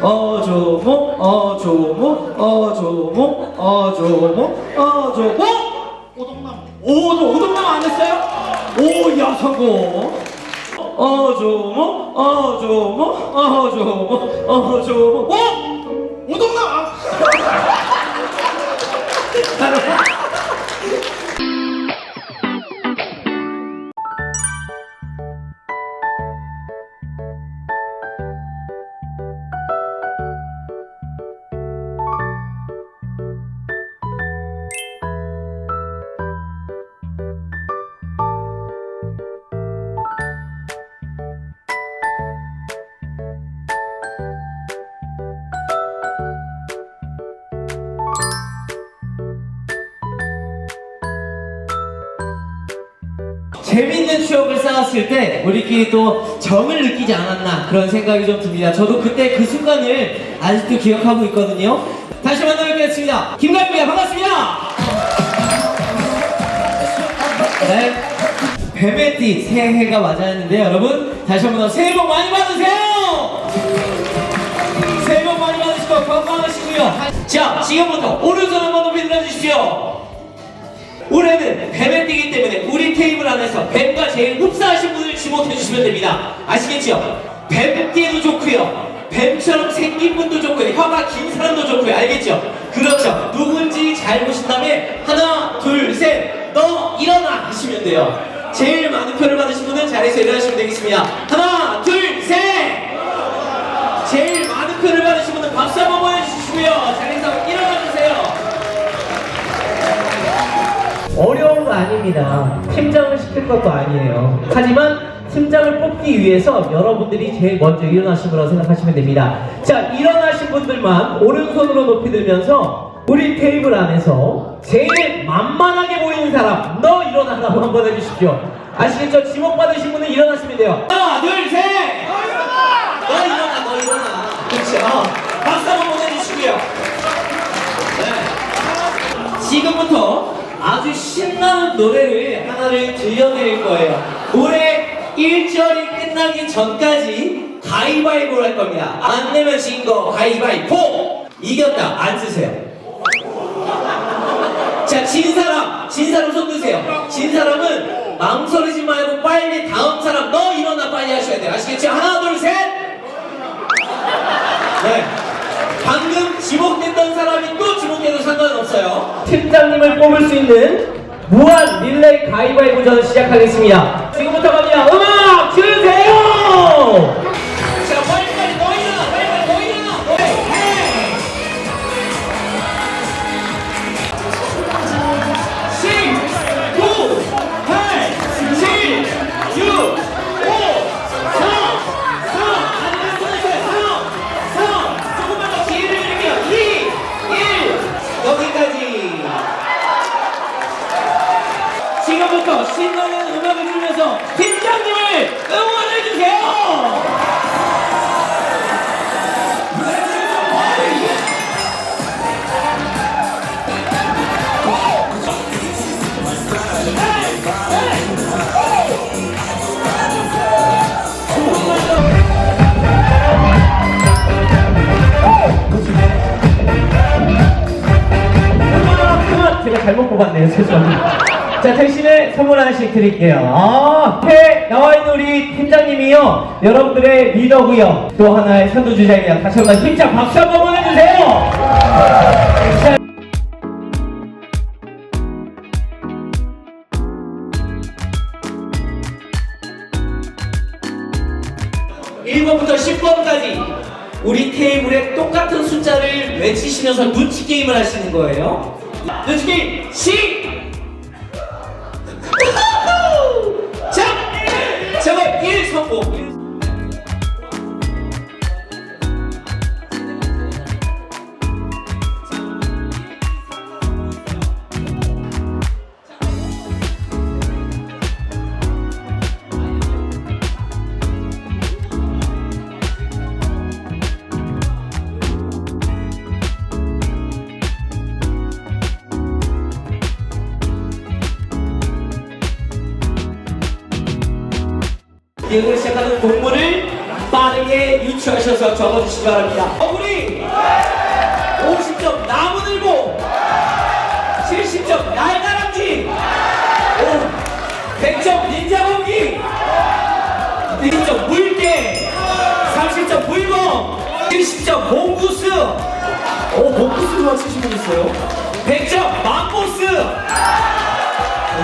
어조목 어조목 어조목 어조목 어조목 오동나무. 오도 오동남 안 했어요? 오야 성공 어조목 어조목 어조목 어조목 오 오동나무. 재밌는 추억을 쌓았을 때 우리끼리 또 정을 느끼지 않았나 그런 생각이 좀 듭니다. 저도 그때 그 순간을 아직도 기억하고 있거든요. 다시 만나뵙겠습니다. 김가입니다. 반갑습니다. 네. 뱀의띠 새해가 맞았는데 여러분 다시 한 번 더 새해 복 많이 받으세요. 새해 복 많이 받으시고 건강하시고요. 자 지금부터 오른손 한번 높이 들어주십시오. 올해는 뱀의 띠기 때문에 우리 테이블 안에서 뱀과 제일 흡사하신 분을 지목해 주시면 됩니다. 아시겠죠? 뱀띠도 좋고요. 뱀처럼 생긴 분도 좋고요. 혀가 긴 사람도 좋고요. 알겠죠? 그렇죠. 누군지 잘 보신 다음에 하나, 둘, 셋, 너 일어나 하시면 돼요. 제일 많은 표를 받으신 분은 자리에서 일어나시면 되겠습니다. 하나, 둘, 셋! 제일 많은 표를 받으신 분은 박수 한번 보내주시고요. 아닙니다. 팀장을 시킬 것도 아니에요. 하지만 팀장을 뽑기 위해서 여러분들이 제일 먼저 일어나신 거라고 생각하시면 됩니다. 자, 일어나신 분들만 오른손으로 높이 들면서 우리 테이블 안에서 제일 만만하게 보이는 사람, 너 일어나라고 한번 해주십시오. 아시겠죠? 지목 받으신 분은 일어나시면 돼요. 하나, 둘, 셋! 너 일어나! 너 일어나, 너 일어나. 그렇죠. 박수 한번 보내주시고요. 네. 지금부터 아주 신나는 노래를 하나를 들려드릴 거예요. 노래 1절이 끝나기 전까지 가위바위보를 할 겁니다. 안 내면 진 거 가위바위보! 이겼다. 안 쓰세요. 자, 진 사람, 진 사람 손 드세요. 진 사람은 망설이지 말고 빨리 다음 사람 너 일어나 빨리 하셔야 돼요. 아시겠죠? 하나, 둘, 셋! 네. 방금 지목됐던 사람이 또 지목돼도 상관없어요. 팀장님을 뽑을 수 있는 무한 릴레이 가위바위보전 시작하겠습니다. 지금부터 갑니다. 음악 잘못 뽑았네요. 죄송합니다. 자, 대신에 선물 하나씩 드릴게요. 아, 앞에 나와 있는 우리 팀장님이요. 여러분들의 리더고요. 또 하나의 선두주자입니다. 다시 한번 힘찬 박수 한번 보내주세요. 자, 1번부터 10번까지 우리 테이블에 똑같은 숫자를 외치시면서 눈치 게임을 하시는 거예요. 눈치 게임 시! 이으로 시작하는 동물을 빠르게 유추하셔서 적어주시기 바랍니다. 어구리! 50점 나무늘보 70점 날다람쥐 100점 닌자공기 20점 물개 30점 물범 70점 몽구스. 오 몽구스도 맞히신 분 있어요? 100점 맘보스.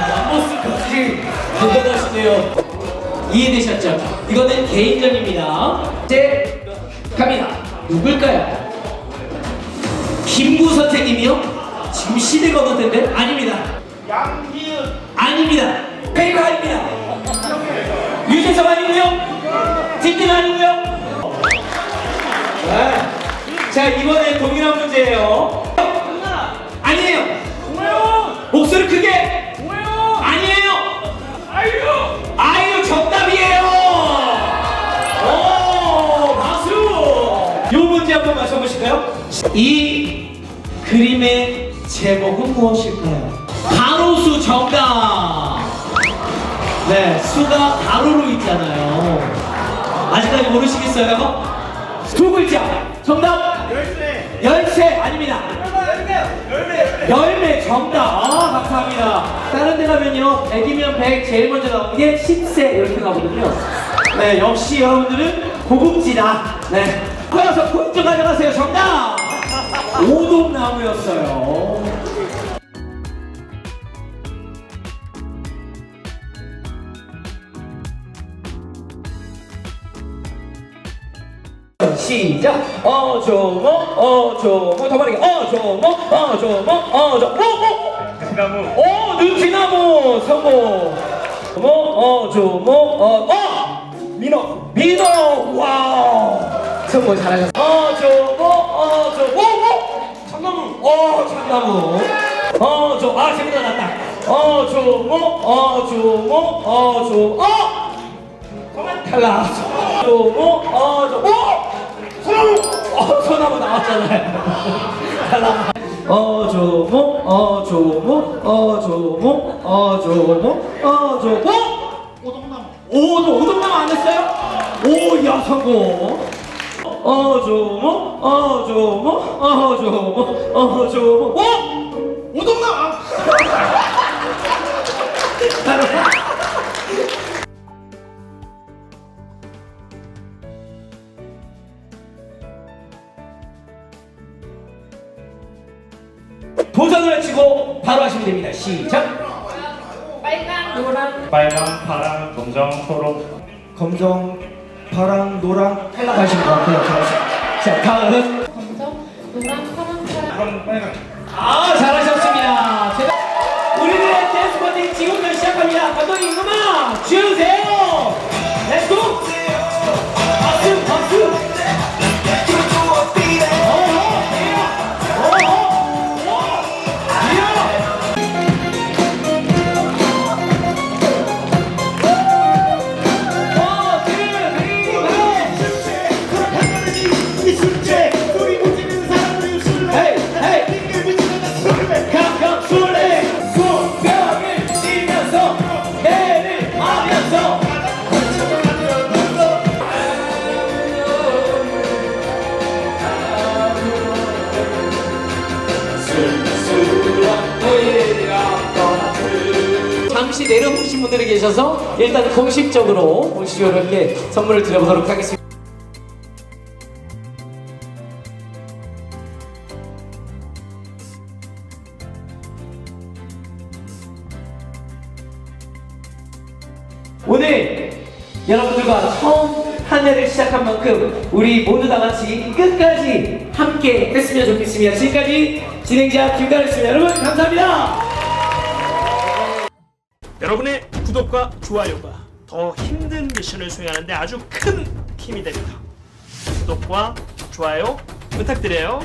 맘보스까지 대단하시네요 이해되셨죠? 이거는 개인전입니다 이제 갑니다 누굴까요? 김구 선생님이요? 지금 시대가 어느 텐데? 아닙니다 양기은 아닙니다. 페이크 아닙니다. 유재석 아니고요. 딘딘 아니고요. 네. 자 이번에 동일한 문제예요. 아니에요. 목소리 크게. 요 문제 한번 맞춰보실까요? 이 그림의 제목은 무엇일까요? 가로수 정답. 네, 수가 가로로 있잖아요. 아직까지 모르시겠어요? 두 글자. 정답. 열쇠 열쇠 아닙니다. 열매 열매 열매 정답. 아, 감사합니다. 다른 데 가면요. 100이면 100 제일 먼저 나오는 게 10세 이렇게 나오거든요. 네, 역시 여러분들은 고급지다. 네. 그래서 포인트 가져가세요. 정답. 오동나무였어요. 시작. 어조모 어조모 더 빠르게 어조모 어조모 어조모 나무 오 느티나무 성공. 뭐 어조모 어어 민호 민호 와우 성공 잘하셨어. 어조모 어조모. 참나무. 어 참나무. 어조 아 재밌다 났다. 어조모 어조모 어조 어! 그만 탈락 어조모 어조 오 소나무. 어 소나무 나왔잖아요. 탈락 어조모 어조모 어조모 어조모 어조모. 오동나무. 오도 오동나무 안 했어요? 오 야 성공 어조모 어조모 어조모 어조모. 오 오동나무 도전을 외치고 바로 하시면 됩니다. 시작. 빨강, 노랑, 빨강 파랑 검정 초록. 검정 파랑 노랑 탈락하신 것 같아요 자 다음 검정, 노랑, 파랑, 파랑. 그럼 빨강 아 잘하셨습니다. 제가 우리들의 댄스 파티 지금부터 시작합니다. 감독님 음악 주세요. 잠시 내려오신 분들이 계셔서 일단 공식적으로 공식적으로 이렇게 선물을 드려보도록 하겠습니다. 오늘 여러분들과 처음 한 해를 시작한 만큼 우리 모두 다 같이 끝까지 함께 했으면 좋겠습니다. 지금까지 진행자 김가르였습니다. 여러분 감사합니다. 여러분의 구독과 좋아요가 더 힘든 미션을 수행하는데 아주 큰 힘이 됩니다. 구독과 좋아요 부탁드려요.